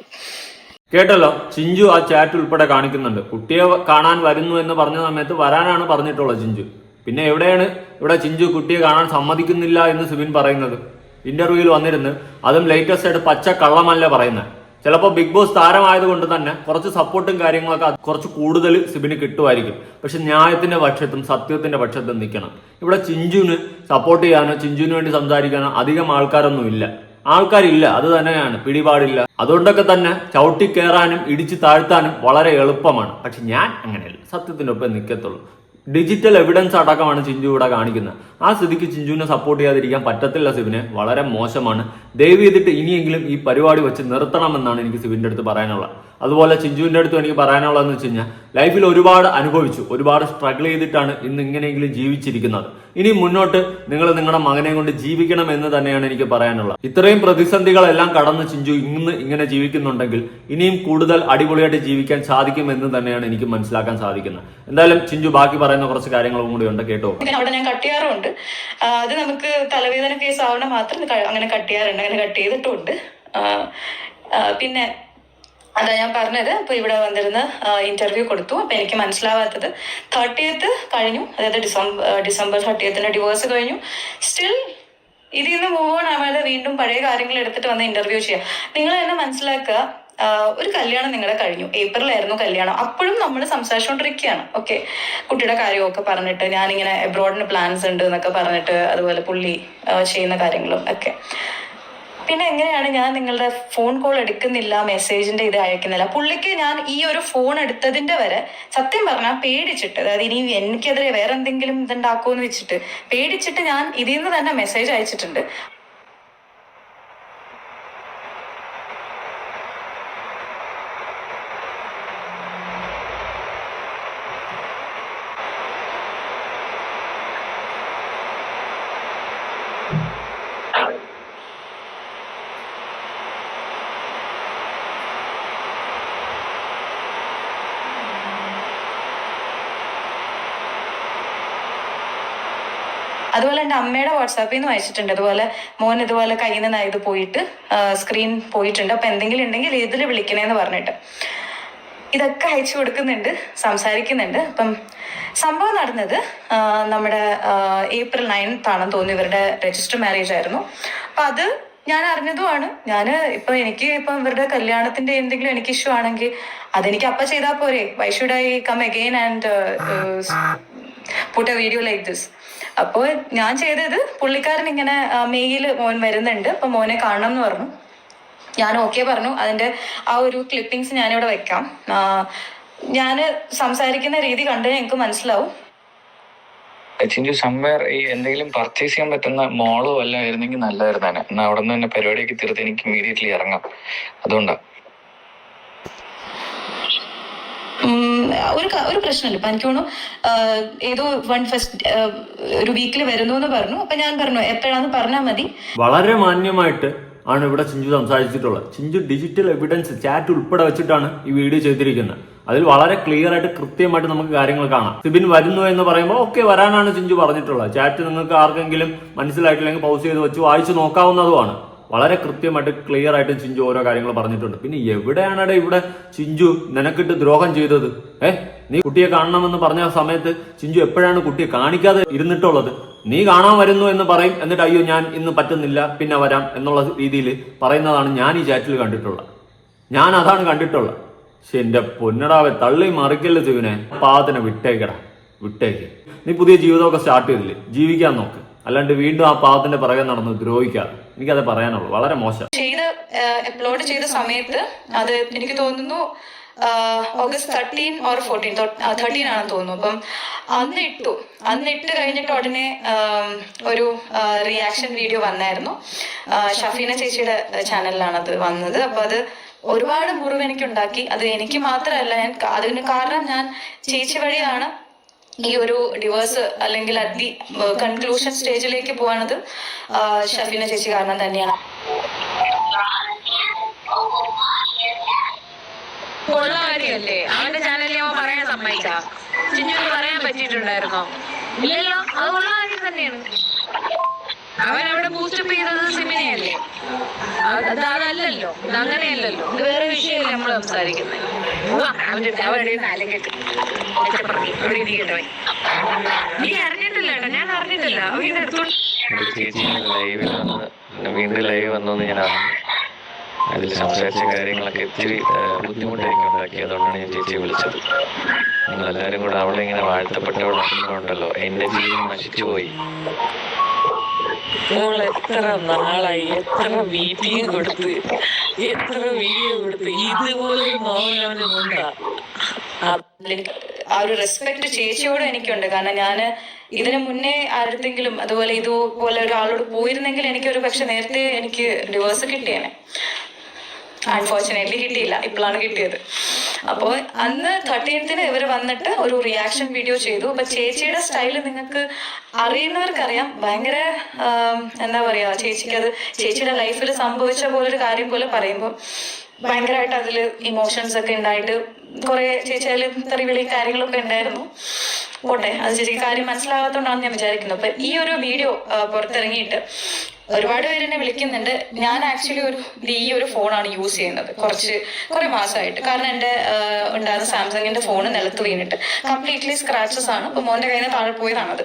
കേട്ടല്ലോ? ചിഞ്ചു ആ ചാറ്റ് ഉൾപ്പെടെ കാണിക്കുന്നുണ്ട്. കുട്ടിയെ കാണാൻ വരുന്നു എന്ന് പറഞ്ഞ സമയത്ത് വരാനാണ് പറഞ്ഞിട്ടുള്ളത് ചിഞ്ചു. പിന്നെ എവിടെയാണ്? ഇവിടെ ചിഞ്ചു കുട്ടിയെ കാണാൻ സമ്മതിക്കുന്നില്ല എന്ന് സുബിൻ പറയുന്നത്. ഇന്റർവ്യൂവിൽ വന്നിരുന്നു. അതും ലേറ്റസ്റ്റ് ആയിട്ട് പച്ച കള്ളമല്ല പറയുന്നത്. ചിലപ്പോൾ ബിഗ് ബോസ് താരമായതുകൊണ്ട് തന്നെ കുറച്ച് സപ്പോർട്ടും കാര്യങ്ങളൊക്കെ കുറച്ച് കൂടുതൽ സിബിന് കിട്ടുമായിരിക്കും. പക്ഷെ ന്യായത്തിന്റെ പക്ഷത്തും സത്യത്തിന്റെ പക്ഷത്തും നിൽക്കണം. ഇവിടെ ചിഞ്ചുവിന് സപ്പോർട്ട് ചെയ്യാനോ ചിഞ്ചുവിന് വേണ്ടി സംസാരിക്കാനോ അധികം ആൾക്കാരൊന്നും ഇല്ല. ആൾക്കാരില്ല അത് തന്നെയാണ്. പിടിപാടില്ല. അതുകൊണ്ടൊക്കെ തന്നെ ചവിട്ടി കയറാനും ഇടിച്ചു താഴ്ത്താനും വളരെ എളുപ്പമാണ്. പക്ഷെ ഞാൻ അങ്ങനെയല്ല. സത്യത്തിന്റെ ഒപ്പം നിൽക്കത്തുള്ളൂ. ഡിജിറ്റൽ എവിഡൻസ് അടക്കമാണ് ചിഞ്ചു ഇവിടെ കാണിക്കുന്നത്. ആ സ്ഥിതിക്ക് ചിഞ്ചുവിനെ സപ്പോർട്ട് ചെയ്യാതിരിക്കാൻ പറ്റത്തില്ല സിബിനെ. വളരെ മോശമാണ്. ദയവ് ചെയ്തിട്ട് ഇനിയെങ്കിലും ഈ പരിപാടി വെച്ച് നിർത്തണമെന്നാണ് എനിക്ക് സിബിന്റെ അടുത്ത് പറയാനുള്ളത്. അതുപോലെ ചിഞ്ചുവിന്റെ അടുത്ത് എനിക്ക് പറയാനുള്ളതെന്ന് വെച്ച് കഴിഞ്ഞാൽ ലൈഫിൽ ഒരുപാട് അനുഭവിച്ചു. ഒരുപാട് സ്ട്രഗിൾ ചെയ്തിട്ടാണ് ഇന്ന് ഇങ്ങനെയെങ്കിലും ജീവിച്ചിരിക്കുന്നത്. ഇനി മുന്നോട്ട് നിങ്ങൾ നിങ്ങളുടെ മകനെ കൊണ്ട് ജീവിക്കണം എന്ന് തന്നെയാണ് എനിക്ക് പറയാനുള്ളത്. ഇത്രയും പ്രതിസന്ധികളെല്ലാം കടന്ന് ചിഞ്ചു ഇന്ന് ഇങ്ങനെ ജീവിക്കുന്നുണ്ടെങ്കിൽ ഇനിയും കൂടുതൽ അടിപൊളിയായിട്ട് ജീവിക്കാൻ സാധിക്കും എന്ന് തന്നെയാണ് എനിക്ക് മനസ്സിലാക്കാൻ സാധിക്കുന്നത്. എന്തായാലും ചിഞ്ചു ബാക്കി പറയുന്ന കുറച്ച് കാര്യങ്ങളും കൂടി ഉണ്ട് കേട്ടോ? അവിടെ ഞാൻ കട്ട് ചെയ്യാറുണ്ട്. അത് നമുക്ക് തലവേദന കേസ് ആവണ മാത്രം അങ്ങനെ കട്ട് ചെയ്യാറുണ്ട്. അങ്ങനെ കട്ട് ചെയ്തിട്ടുണ്ട്. പിന്നെ അതാ ഞാൻ പറഞ്ഞത്. അപ്പൊ ഇവിടെ വന്നിരുന്ന് ഇന്റർവ്യൂ കൊടുത്തു. അപ്പൊ എനിക്ക് മനസ്സിലാവാത്തത് തേർട്ടിയത്ത് കഴിഞ്ഞു. അതായത് ഡിസംബർ ഡിസംബർ തേർട്ടിയത്തിന് ഡിവോഴ്സ് കഴിഞ്ഞു. സ്റ്റിൽ ഇതിൽ നിന്ന് മൂവ് ഓൺ ആവാതെ വീണ്ടും പഴയ കാര്യങ്ങൾ എടുത്തിട്ട് വന്ന് ഇന്റർവ്യൂ ചെയ്യാം നിങ്ങൾ തന്നെ മനസ്സിലാക്കുക ഒരു കല്യാണം നിങ്ങളുടെ കഴിഞ്ഞു. ഏപ്രിലായിരുന്നു കല്യാണം. അപ്പോഴും നമ്മൾ സംസാരിച്ചുകൊണ്ടിരിക്കുകയാണ്. ഓക്കെ കുട്ടിയുടെ കാര്യമൊക്കെ പറഞ്ഞിട്ട് ഞാനിങ്ങനെ എബ്രോഡിന് പ്ലാൻസ് ഉണ്ട് എന്നൊക്കെ പറഞ്ഞിട്ട് അതുപോലെ പുള്ളി ചെയ്യുന്ന കാര്യങ്ങളും ഒക്കെ. പിന്നെ എങ്ങനെയാണ് ഞാൻ നിങ്ങളുടെ ഫോൺ കോൾ എടുക്കുന്നില്ല മെസ്സേജിന്റെ ഇത് അയക്കുന്നില്ല? പുള്ളിക്ക് ഞാൻ ഈ ഒരു ഫോൺ എടുത്തതിന്റെ വരെ സത്യം പറഞ്ഞാൽ പേടിച്ചിട്ട് അതായത് ഇനി എനിക്കെതിരെ വേറെ എന്തെങ്കിലും ഇതുണ്ടാക്കുമെന്ന് വെച്ചിട്ട് പേടിച്ചിട്ട് ഞാൻ ഇതിൽ നിന്ന് തന്നെ മെസ്സേജ് അയച്ചിട്ടുണ്ട്. അതുപോലെ എന്റെ അമ്മയുടെ വാട്സാപ്പിൽ നിന്ന് വായിച്ചിട്ടുണ്ട് അതുപോലെ മോൻ ഇതുപോലെ കയ്യിൽ നിന്ന് ഇത് പോയിട്ട് സ്ക്രീൻ പോയിട്ടുണ്ട്. അപ്പൊ എന്തെങ്കിലും ഉണ്ടെങ്കിൽ ഇതിൽ വിളിക്കണേന്ന് പറഞ്ഞിട്ട്. ഇതൊക്കെ അയച്ചു കൊടുക്കുന്നുണ്ട് സംസാരിക്കുന്നുണ്ട്. അപ്പം സംഭവം നടന്നത് നമ്മുടെ ഏപ്രിൽ നയൻത്താണെന്ന് തോന്നുന്നു ഇവരുടെ രജിസ്റ്റർ മാരേജ് ആയിരുന്നു. അപ്പൊ അത് ഞാൻ അറിഞ്ഞതുമാണ്. ഞാൻ ഇപ്പൊ എനിക്ക് ഇപ്പൊ ഇവരുടെ കല്യാണത്തിന്റെ എന്തെങ്കിലും എനിക്ക് ഇഷ്യൂ ആണെങ്കിൽ അതെനിക്ക് അപ്പ ചെയ്താൽ പോരെ. Why should I come again and put a video like this അപ്പോൾ ഞാൻ ചെയ്തത് പുള്ളിക്കാരൻ ഇങ്ങനെ മെയിൽ മോൻ വരുന്നുണ്ട്. അപ്പൊ മോനെ കാണണം എന്ന് പറഞ്ഞു. ഞാൻ ഓക്കെ പറഞ്ഞു. അതിന്റെ ആ ഒരു ക്ലിപ്പിങ്സ് ഞാനിവിടെ വെക്കാം. ഞാൻ സംസാരിക്കുന്ന രീതി കണ്ടു എനിക്ക് മനസ്സിലാവും. ഈ എന്തെങ്കിലും പർച്ചേസ് ചെയ്യാൻ പറ്റുന്ന മോളോ അല്ലായിരുന്നെങ്കിൽ നല്ലതായിരുന്നേനെ എന്നാ അവിടെ നിന്ന് തന്നെ പരിപാടിയൊക്കെ തീർത്ത് എനിക്ക് ഇമീഡിയറ്റ്ലി ഇറങ്ങാം. അതുകൊണ്ടാ. ഒരു ഒരു പ്രശ്നമില്ല. ഇപ്പൊ എനിക്ക് തോന്നുന്നു ഏതോ വൺ ഫസ്റ്റ് ഒരു വീക്കിൽ വരുന്നു എന്ന് പറഞ്ഞു. അപ്പൊ ഞാൻ പറഞ്ഞു എപ്പോഴാന്ന് പറഞ്ഞാൽ മതി. വളരെ മാന്യമായിട്ട് ആണ് ഇവിടെ ചിഞ്ചു സംസാരിച്ചിട്ടുള്ളത്. ചിഞ്ചു ഡിജിറ്റൽ എവിഡൻസ് ചാറ്റ് ഉൾപ്പെടെ വെച്ചിട്ടാണ് ഈ വീഡിയോ ചെയ്തിരിക്കുന്നത്. അതിൽ വളരെ ക്ലിയർ ആയിട്ട് കൃത്യമായിട്ട് നമുക്ക് കാര്യങ്ങൾ കാണാം. സിബിൻ വരുന്നു എന്ന് പറയുമ്പോൾ ഓക്കെ വരാനാണ് ചിഞ്ചു പറഞ്ഞിട്ടുള്ളത്. ചാറ്റ് നിങ്ങൾക്ക് ആർക്കെങ്കിലും മനസ്സിലായിട്ടില്ലെങ്കിൽ പൗസ് ചെയ്ത് വെച്ച് വായിച്ചു നോക്കാവുന്നതുമാണ്. വളരെ കൃത്യമായിട്ട് ക്ലിയർ ആയിട്ട് ചിഞ്ചു ഓരോ കാര്യങ്ങൾ പറഞ്ഞിട്ടുണ്ട്. പിന്നെ എവിടെയാണടെ ഇവിടെ ചിഞ്ചു നിനക്കിട്ട് ദ്രോഹം ചെയ്തത്? ഏ? നീ കുട്ടിയെ കാണണമെന്ന് പറഞ്ഞ സമയത്ത് ചിഞ്ചു എപ്പോഴാണ് കുട്ടിയെ കാണിക്കാതെ ഇരുന്നിട്ടുള്ളത്? നീ കാണാൻ വരുന്നു എന്ന് പറയും എന്നിട്ട് അയ്യോ ഞാൻ ഇന്ന് പറ്റുന്നില്ല പിന്നെ വരാം എന്നുള്ള രീതിയിൽ പറയുന്നതാണ് ഞാൻ ഈ ചാറ്റിൽ കണ്ടിട്ടുള്ളത്. ഞാൻ അതാണ് കണ്ടിട്ടുള്ളത്. പക്ഷെ എന്റെ പൊന്നടാവെ തള്ളി മറിക്കല്ലേ ശിവനെ പാവത്തിനെ വിട്ടേക്കടാ വിട്ടേക്ക്. നീ പുതിയ ജീവിതമൊക്കെ സ്റ്റാർട്ട് ചെയ്തില്ലേ? ജീവിക്കാൻ നോക്ക്. അല്ലാണ്ട് വീണ്ടും ആ പാവത്തിന്റെ പുറകെ നടന്ന് ദ്രോഹിക്കാതെ. എനിക്കത് പറയാനുള്ളൂ. വളരെ മോശം. ചെയ്ത് അപ്ലോഡ് ചെയ്ത സമയത്ത് അത് എനിക്ക് തോന്നുന്നു August thirteen or fourteen thirteen ആണെന്ന് തോന്നുന്നു. അപ്പം അന്ന് ഇട്ടു. അന്ന് ഇട്ട് കഴിഞ്ഞിട്ട് ഉടനെ ഒരു റിയാക്ഷൻ വീഡിയോ വന്നായിരുന്നു. ഷഫീന ചേച്ചിയുടെ ചാനലിലാണ് അത് വന്നത്. അപ്പൊ അത് ഒരുപാട് മുറിവ് എനിക്ക് ഉണ്ടാക്കി അത് എനിക്ക് മാത്രമല്ല ഞാൻ അതിന് കാരണം ഞാൻ ചേച്ചി വഴിയാണ് ഈ ഒരു ഡിവോഴ്സ് അല്ലെങ്കിൽ അതി കൺക്ലൂഷൻ സ്റ്റേജിലേക്ക് പോകുന്നത് ഷഫീന ചേച്ചി കാരണം തന്നെയാണ്. കാര്യമല്ലേ? അവന്റെ ചാനലിൽ അവൻ പറയാൻ സമ്മതിക്കാം ചിഞ്ചുവിന് പറയാൻ പറ്റിയിട്ടുണ്ടായിരുന്നോ? ഇല്ലല്ലോ അത് കാര്യം തന്നെയാണ്. അവൻ അവിടെ ബൂസ്റ്റപ്പ് ചെയ്തത് സിമിനെയല്ലേ? അത് അത് അതല്ലല്ലോ. അങ്ങനെയല്ലല്ലോ. ഇത് വേറെ വിഷയമല്ല നമ്മൾ സംസാരിക്കുന്നത്. നീ അറിഞ്ഞിട്ടില്ല ഞാൻ അറിഞ്ഞിട്ടില്ല. അവന്റെ വീണ്ടും ലൈവ് വന്നോന്ന് ഞാൻ അതിൽ സംസാരിച്ച കാര്യങ്ങളൊക്കെ ഇത്തിരി ബുദ്ധിമുട്ടായിരിക്കും അതുകൊണ്ടാണ് ഞാൻ ചേച്ചിയെ വിളിച്ചത്. നിങ്ങളെല്ലാവരും കൂടെ അവളെ ഇങ്ങനെ വാഴ്ത്തപ്പെട്ടവളുണ്ടല്ലോ എന്റെ ജീവിതം നശിച്ചു പോയി. നമ്മൾ എത്ര നാളായി? എത്ര മീറ്റിംഗ് കൊടുത്ത്? എത്ര വീഡിയോ കൊടുത്ത്? ഇതുപോലെ ആ ഒരു റെസ്പെക്ട് ചേച്ചിയോട് എനിക്കുണ്ട്. കാരണം ഞാൻ ഇതിനു മുന്നേ ആരുടെങ്കിലും അതുപോലെ ഇതുപോലെ ഒരാളോട് പോയിരുന്നെങ്കിൽ എനിക്ക് ഒരു പക്ഷെ നേരത്തെ എനിക്ക് ഡിവോഴ്സ് കിട്ടിയേനെ. അൺഫോർച്ചുനേറ്റ്ലി കിട്ടിയില്ല. ഇപ്പോഴാണ് കിട്ടിയത്. അപ്പോൾ അന്ന് തേർട്ടീൻത്തിന് ഇവർ വന്നിട്ട് ഒരു റിയാക്ഷൻ വീഡിയോ ചെയ്തു. അപ്പൊ ചേച്ചിയുടെ സ്റ്റൈൽ നിങ്ങൾക്ക് അറിയുന്നവർക്കറിയാം. ഭയങ്കര എന്താ പറയാ ചേച്ചിക്ക് അത് ചേച്ചിയുടെ ലൈഫിൽ സംഭവിച്ച പോലെ ഒരു കാര്യം പോലെ പറയുമ്പോൾ ഭയങ്കരമായിട്ട് അതിൽ ഇമോഷൻസ് ഒക്കെ ഉണ്ടായിട്ട് കുറെ ചേച്ചിയാലും തെറിവിളിയും കാര്യങ്ങളൊക്കെ ഉണ്ടായിരുന്നു. പോട്ടെ അത് ചേച്ചിക്ക് കാര്യം മനസ്സിലാകാത്തോണ്ടാന്ന് ഞാൻ വിചാരിക്കുന്നത്. അപ്പൊ ഈ ഒരു വീഡിയോ പുറത്തിറങ്ങിയിട്ട് ഒരുപാട് പേര് എന്നെ വിളിക്കുന്നുണ്ട്. ഞാൻ ആക്ച്വലി ഒരു ഈ ഒരു ഫോണാണ് യൂസ് ചെയ്യുന്നത്. കുറച്ച് കുറെ മാസമായിട്ട്. കാരണം എന്റെ ഉണ്ടായിരുന്ന സാംസങ്ങിന്റെ ഫോൺ നിലത്ത് വീണിട്ട്. കംപ്ലീറ്റ്ലി സ്ക്രാച്ചസ് ആണ്. അപ്പൊ മോന്റെ കയ്യിൽ നിന്ന് താഴെ പോയതാണത്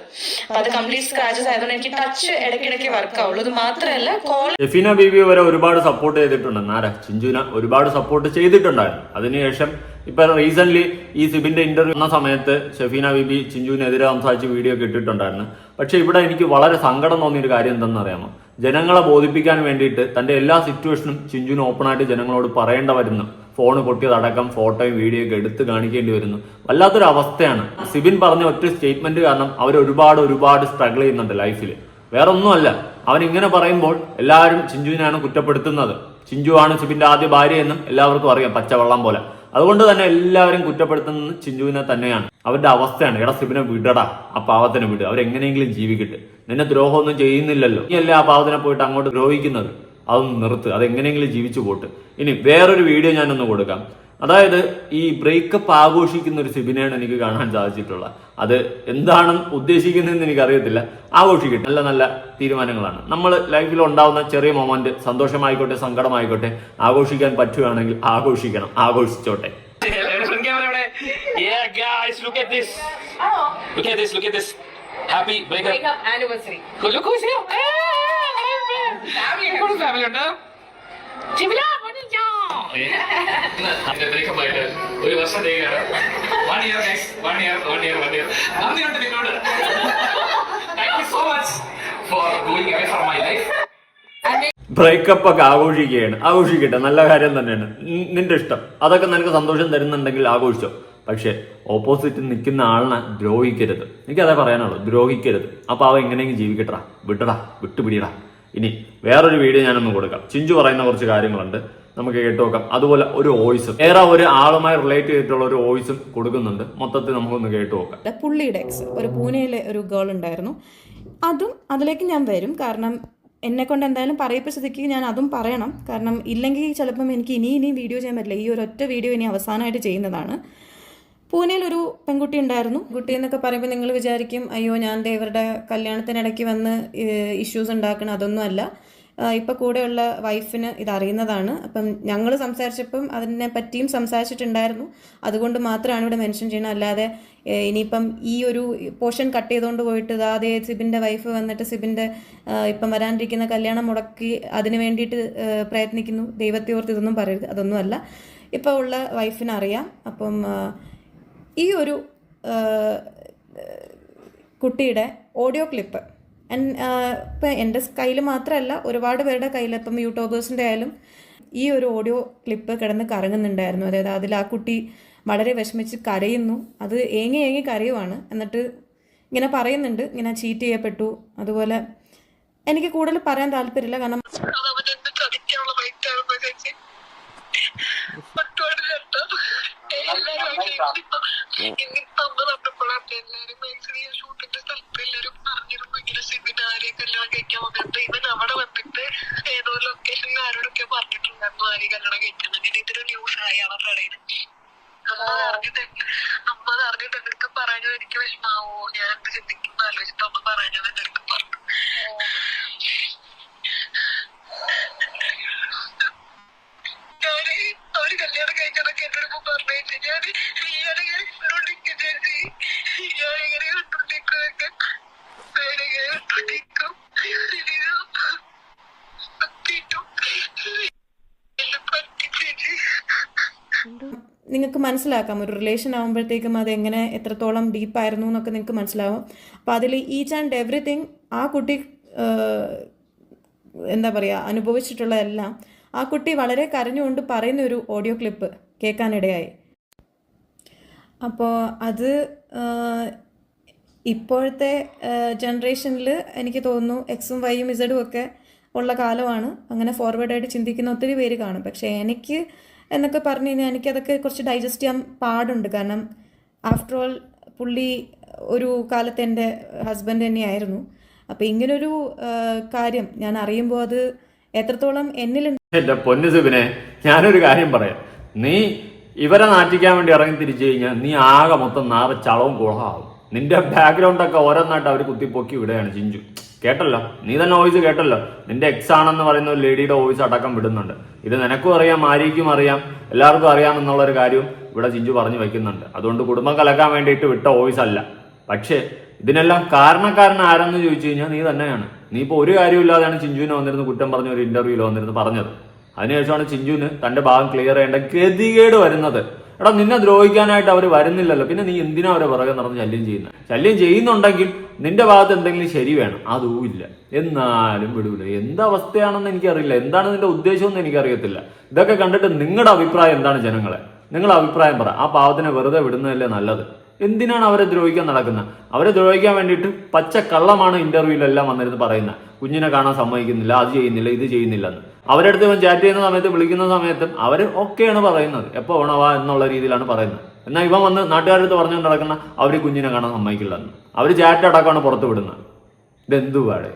അപ്പൊ അത് കംപ്ലീറ്റ് സ്ക്രാച്ചസ് ആയതുകൊണ്ട് എനിക്ക് ടച്ച് ഇടയ്ക്കിടയ്ക്ക് വർക്ക് ആവുള്ളൂ. ഇത് മാത്രമല്ല കോൾ ഷെഫീന ബീബി വരെ ഒരുപാട് സപ്പോർട്ട് ചെയ്തിട്ടുണ്ട് നാരാ ചിഞ്ചുന ഒരുപാട് സപ്പോർട്ട് ചെയ്തിട്ടുണ്ടായിരുന്നു. അതിനുശേഷം ഇപ്പൊ റീസെന്റ് ഈ സിബിന്റെ ഇന്റർവ്യൂ വന്ന സമയത്ത് ഷെഫീന ബിബി ചിഞ്ചുവിനെതിരെ സംസാരിച്ച് വീഡിയോ ഒക്കെ പക്ഷെ ഇവിടെ എനിക്ക് വളരെ സങ്കടം തോന്നിയ ഒരു കാര്യം എന്തെന്ന് അറിയാമോ? ജനങ്ങളെ ബോധിപ്പിക്കാൻ വേണ്ടിയിട്ട് തന്റെ എല്ലാ സിറ്റുവേഷനും ചിഞ്ചുവിന് ഓപ്പണായിട്ട് ജനങ്ങളോട് പറയേണ്ട വരുന്നു. ഫോൺ പൊട്ടിയതടക്കം ഫോട്ടോയും വീഡിയോ ഒക്കെ എടുത്ത് കാണിക്കേണ്ടി വരുന്നു. വല്ലാത്തൊരു അവസ്ഥയാണ്. സിബിൻ പറഞ്ഞ ഒറ്റ സ്റ്റേറ്റ്മെന്റ് കാരണം അവർ ഒരുപാട് ഒരുപാട് സ്ട്രഗിൾ ചെയ്യുന്നുണ്ട് ലൈഫിൽ വേറെ ഒന്നുമല്ല അവൻ ഇങ്ങനെ പറയുമ്പോൾ എല്ലാവരും ചിഞ്ചുവിനാണ് കുറ്റപ്പെടുത്തുന്നത്. ചിഞ്ചു ആണ് സിബിന്റെ ആദ്യ ഭാര്യ എന്നും എല്ലാവർക്കും അറിയാം പച്ചവെള്ളം പോലെ. അതുകൊണ്ട് തന്നെ എല്ലാവരും കുറ്റപ്പെടുത്തുന്നത് ചിഞ്ചുവിനെ തന്നെയാണ്. അവരുടെ അവസ്ഥയാണ്. എടാ സിബിനെ വിടടാ ആ പാവത്തിനെ വിട്. അവരെങ്ങനെയെങ്കിലും ജീവിക്കട്ടെ. നിന്നെ ദ്രോഹമൊന്നും ചെയ്യുന്നില്ലല്ലോ നീ അല്ലേ ആ പാവത്തിനെ പോയിട്ട് അങ്ങോട്ട് ദ്രോഹിക്കുന്നത് അതൊന്ന് നിർത്ത് അതെങ്ങനെയെങ്കിലും ജീവിച്ചു പോട്ട് ഇനി വേറൊരു വീഡിയോ ഞാനൊന്ന് കൊടുക്കാം അതായത് ഈ ബ്രേക്കപ്പ് ആഘോഷിക്കുന്ന ഒരു സിബിനെയാണ് എനിക്ക് കാണാൻ സാധിച്ചിട്ടുള്ളത് അത് എന്താണ് ഉദ്ദേശിക്കുന്നതെന്ന് എനിക്ക് എനിക്കറിയത്തില്ല ആഘോഷിക്കട്ടെ നല്ല നല്ല തീരുമാനങ്ങളാണ് നമ്മൾ ലൈഫിൽ ഉണ്ടാവുന്ന ചെറിയ മൊമെന്റ് സന്തോഷമായിക്കോട്ടെ സങ്കടമായിക്കോട്ടെ ആഘോഷിക്കാൻ പറ്റുകയാണെങ്കിൽ ആഘോഷിക്കണം ആഘോഷിച്ചോട്ടെ Yeah, guys, look at this. Look at this, look at this. Happy breakup. Anniversary Look who's here. Family ഉണ്ട് അതിന്റെ ബ്രേക്കപ്പ് ഒരു വർഷം ചെയ്യുകയാണ് one year one year one year one year നന്ദിയുണ്ട് നിന്നോട്. Thank you so much for going away from my life breakup ഒക്കെ ആഘോഷിക്കുകയാണ്. ആഘോഷിക്കട്ടെ. നല്ല കാര്യം തന്നെയാണ്. നിന്റെ ഇഷ്ടം. അതൊക്കെ നിനക്ക് സന്തോഷം തരുന്നുണ്ടെങ്കിൽ ആഘോഷിച്ചോ. പക്ഷെ ഓപ്പോസിറ്റ് നിൽക്കുന്ന ആളിനെ ദ്രോഹിക്കരുത്. എനിക്കതേ പറയാനുള്ളൂ ദ്രോഹിക്കരുത്. അപ്പൊ അവ എങ്ങനെയെങ്കിലും ജീവിക്കട്ടാ വിട്ടടാ വിട്ടുപിടിയടാ. ഇനി വേറൊരു വീഡിയോ ഞാനൊന്ന് കൊടുക്കാം. ചിഞ്ചു പറയുന്ന കുറച്ച് കാര്യങ്ങളുണ്ട്. നമുക്ക് കേട്ട് നോക്കാം. അതുപോലെ ഒരു വോയിസ് വേറെ ഒരു ആളുമായി റിലേറ്റ് ചെയ്തിട്ടുള്ള ഒരു വോയിസും കൊടുക്കുന്നുണ്ട്. മൊത്തത്തിൽ നമുക്കൊന്ന് കേട്ട് നോക്കാം. പുള്ളിയുടെ എക്സ് ഒരു പൂനെയിലെ ഒരു ഗേൾ ഉണ്ടായിരുന്നു. അതും അതിലേക്ക് ഞാൻ വരും. കാരണം എന്നെ കൊണ്ട് എന്തായാലും പറയിപ്പിച്ച ഞാൻ അതും പറയണം. കാരണം ഇല്ലെങ്കിൽ ചിലപ്പം എനിക്ക് ഇനി ഇനി വീഡിയോ ചെയ്യാൻ പറ്റില്ല. ഈ ഒരു ഒറ്റ വീഡിയോ ഇനി അവസാനമായിട്ട് ചെയ്യുന്നതാണ്. പൂനെയിൽ ഒരു പെൺകുട്ടി ഉണ്ടായിരുന്നു. കുട്ടി എന്നൊക്കെ പറയുമ്പോൾ നിങ്ങൾ വിചാരിക്കും അയ്യോ ഞാൻ ദേവരുടെ കല്യാണത്തിനിടയ്ക്ക് വന്ന് ഇഷ്യൂസ് ഉണ്ടാക്കണം അതൊന്നും അല്ല. ഇപ്പം കൂടെയുള്ള വൈഫിന് ഇതറിയുന്നതാണ് അപ്പം ഞങ്ങൾ സംസാരിച്ചപ്പം അതിനെ പറ്റിയും സംസാരിച്ചിട്ടുണ്ടായിരുന്നു. അതുകൊണ്ട് മാത്രമാണ് ഇവിടെ മെൻഷൻ ചെയ്യുന്നത്. അല്ലാതെ ഇനിയിപ്പം ഈ ഒരു പോർഷൻ കട്ട് ചെയ്തുകൊണ്ട് പോയിട്ട് ഇതാ അതേ സിബിന്റെ വൈഫ് വന്നിട്ട് സിബിന്റെ ഇപ്പം വരാണ്ടിരിക്കുന്ന കല്യാണം മുടക്കി അതിന് വേണ്ടിയിട്ട് പ്രയത്നിക്കുന്നു. ദൈവത്തെ ഓർത്ത് ഇതൊന്നും പറയരുത്. അതൊന്നും അല്ല. ഇപ്പോൾ ഉള്ള വൈഫിനറിയാം അപ്പം ഈ ഒരു കുട്ടിയുടെ ഓഡിയോ ക്ലിപ്പ്. ഇപ്പം എന്റെ കയ്യിൽ മാത്രമല്ല ഒരുപാട് പേരുടെ കയ്യിൽ ഇപ്പം യൂട്യൂബേഴ്സിന്റെ ആയാലും ഈ ഒരു ഓഡിയോ ക്ലിപ്പ് കിടന്ന് കറങ്ങുന്നുണ്ടായിരുന്നു. അതായത് അതിൽ ആ കുട്ടി വളരെ വിഷമിച്ച് കരയുന്നു. അത് ഏങ്ങി ഏങ്ങി കരയുവാണ്. എന്നിട്ട് ഇങ്ങനെ പറയുന്നുണ്ട്. ഇങ്ങനെ ചീറ്റ് ചെയ്യപ്പെട്ടു. അതുപോലെ എനിക്ക് കൂടുതൽ പറയാൻ താല്പര്യമില്ല. കാരണം പറഞ്ഞത് എനിക്ക് വിഷമാവോ ഞാൻ എന്ത് ചിന്തിക്കുന്നു ആലോചിച്ചിട്ട് അമ്മ പറഞ്ഞത് എന്റെ അടുത്ത് പറഞ്ഞു. എന്റെ അടുത്ത് പറഞ്ഞു ഞാൻ ഇയാളിങ്ങനെ കണ്ടോണ്ടിരിക്കുന്നത് ഇയാളിങ്ങനെ കണ്ടോണ്ടിരിക്കുകയൊക്കെ ഇയാളിങ്ങനെ എന്നെ പറ്റിച്ചേച്ചി. നിങ്ങൾക്ക് മനസ്സിലാക്കാം. ഒരു റിലേഷൻ ആകുമ്പോഴത്തേക്കും അത് എങ്ങനെ എത്രത്തോളം ഡീപ്പായിരുന്നു എന്നൊക്കെ നിങ്ങൾക്ക് മനസ്സിലാവും. അപ്പോൾ അതിൽ ഈച്ച് ആൻഡ് എവറിത്തിങ് ആ കുട്ടി എന്താ പറയുക അനുഭവിച്ചിട്ടുള്ള എല്ലാം ആ കുട്ടി വളരെ കരഞ്ഞുകൊണ്ട് പറയുന്ന ഒരു ഓഡിയോ ക്ലിപ്പ് കേൾക്കാനിടയായി. അപ്പോൾ അത് ഇപ്പോഴത്തെ ജനറേഷനിൽ എനിക്ക് തോന്നുന്നു എക്സും വൈയും ഇസഡും ഒക്കെ ഉള്ള കാലമാണ്. അങ്ങനെ ഫോർവേഡായിട്ട് ചിന്തിക്കുന്ന ഒത്തിരി പേര് കാണും. പക്ഷേ എനിക്ക് എന്നൊക്കെ പറഞ്ഞു കഴിഞ്ഞാൽ എനിക്കതൊക്കെ കുറച്ച് ഡൈജസ്റ്റ് ചെയ്യാൻ പാടുണ്ട്. കാരണം ആഫ്റ്റർ ഓൾ പുള്ളി ഒരു കാലത്ത് എന്റെ ഹസ്ബൻഡ് തന്നെയായിരുന്നു. അപ്പോൾ ഇങ്ങനൊരു കാര്യം ഞാൻ അറിയുമ്പോൾ അത് എത്രത്തോളം എന്നിൽ എന്റെ പൊന്നു സുബിനെ ഞാനൊരു കാര്യം പറയാം. നീ ഇവരെ നാറ്റിക്കാൻ വേണ്ടി ഇറങ്ങി തിരിച്ചു കഴിഞ്ഞാൽ നീ ആകെ മൊത്തം നാറ് ചളവും കുളമാവും നിന്റെ ബാക്ക്ഗ്രൗണ്ട് ഒക്കെ ഓരോന്നായിട്ട് അവർ കുത്തിപ്പൊക്കി വിടുകയാണ് ചിഞ്ചു. കേട്ടല്ലോ? നീ തന്നെ വോയിസ് കേട്ടല്ലോ? നിന്റെ എക്സ് ആണെന്ന് പറയുന്ന ഒരു ലേഡിയുടെ വോയിസ് അടക്കം വിടുന്നുണ്ട്. ഇത് നിനക്കും അറിയാം ആരിക്കും അറിയാം എല്ലാവർക്കും അറിയാം എന്നുള്ള ഒരു കാര്യവും ഇവിടെ ചിഞ്ചു പറഞ്ഞു വെക്കുന്നുണ്ട്. അതുകൊണ്ട് കുടുംബം കലക്കാൻ വേണ്ടിയിട്ട് വിട്ട വോയിസ് അല്ല. പക്ഷേ ഇതിനെല്ലാം കാരണക്കാരൻ ആരെന്ന് ചോദിച്ചു കഴിഞ്ഞാൽ നീ തന്നെയാണ്. നീ ഇപ്പോൾ ഒരു കാര്യമില്ലാതെയാണ് ചിഞ്ചുവിനെ വന്നിരുന്ന് കുറ്റം പറഞ്ഞ ഒരു ഇന്റർവ്യൂവിൽ വന്നിരുന്നു പറഞ്ഞത്. അതിനുശേഷമാണ് ചിഞ്ചുവിന് തന്റെ ഭാഗം ക്ലിയർ ചെയ്യേണ്ട ഗതികേട് വരുന്നത്. എടാ നിന്നെ ദ്രോഹിക്കാനായിട്ട് അവർ വരുന്നില്ലല്ലോ. പിന്നെ നീ എന്തിനാ അവരെ പുറകെ നടന്ന് ശല്യം ചെയ്യുന്നത് ശല്യം ചെയ്യുന്നുണ്ടെങ്കിൽ നിന്റെ ഭാഗത്ത് എന്തെങ്കിലും ശരി വേണം. അതും ഇല്ല. എന്നാലും വിടൂല. എന്ത് അവസ്ഥയാണെന്ന് എനിക്കറിയില്ല. എന്താണ് നിന്റെ ഉദ്ദേശമെന്ന് എനിക്കറിയത്തില്ല. ഇതൊക്കെ കണ്ടിട്ട് നിങ്ങളുടെ അഭിപ്രായം എന്താണ് ജനങ്ങളെ? നിങ്ങളുടെ അഭിപ്രായം പറ. ആ പാവത്തിനെ വെറുതെ വിടുന്നതല്ലേ നല്ലത്? എന്തിനാണ് അവരെ ദ്രോഹിക്കാൻ നടക്കുന്നത്? അവരെ ദ്രോഹിക്കാൻ വേണ്ടിയിട്ട് പച്ച കള്ളമാണ് ഇന്റർവ്യൂവിലെല്ലാം വന്നിരുന്ന് പറയുന്നത്. കുഞ്ഞിനെ കാണാൻ സമ്മതിക്കുന്നില്ല അത് ചെയ്യുന്നില്ല ഇത് ചെയ്യുന്നില്ല എന്ന് അവരുടെ അടുത്ത് ഇവൻ ചാറ്റ് ചെയ്യുന്ന സമയത്ത് വിളിക്കുന്ന സമയത്തും അവർ ഓക്കെയാണ് പറയുന്നത്. എപ്പോൾ വേണവാ എന്നുള്ള രീതിയിലാണ് പറയുന്നത്. എന്നാൽ ഇവൻ വന്ന് നാട്ടുകാരടുത്ത് പറഞ്ഞു നടക്കുന്ന അവർ കുഞ്ഞിനെ കാണാൻ സമ്മതിക്കില്ല എന്ന് അവർ ചാറ്റ് അടക്കമാണ് പുറത്ത് വിടുന്നത്. ഇതെന്തുവാടെ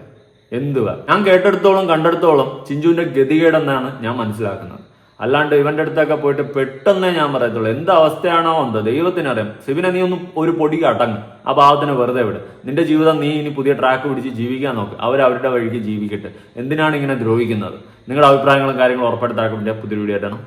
എന്തുവാ ഞാൻ കേട്ടെടുത്തോളം കണ്ടെടുത്തോളം ചിഞ്ചുവിന്റെ ഗതികേടെന്നാണ് ഞാൻ മനസ്സിലാക്കുന്നത്. അല്ലാണ്ട് ഇവന്റെ അടുത്തൊക്കെ പോയിട്ട് പെട്ടെന്നേ ഞാൻ പറയത്തുള്ളൂ. എന്ത് അവസ്ഥയാണോ എന്തോ. ദൈവത്തിനറിയാം സിബിനെ നീ ഒന്നും ഒരു പൊടി അടങ്ങ് ആ ഭാവത്തിന് വെറുതെ വിട്. നിന്റെ ജീവിതം നീ ഇനി പുതിയ ട്രാക്ക് പിടിച്ച് ജീവിക്കാൻ നോക്ക്. അവർ അവരുടെ വഴിക്ക് ജീവിക്കട്ടെ. എന്തിനാണ് ഇങ്ങനെ ദ്രോഹിക്കുന്നത്? നിങ്ങളുടെ അഭിപ്രായങ്ങളും കാര്യങ്ങളും ഉറപ്പെടുത്താക്കുമ്പോൾ പുതിയ വീഡിയോ ആയിട്ടാണ്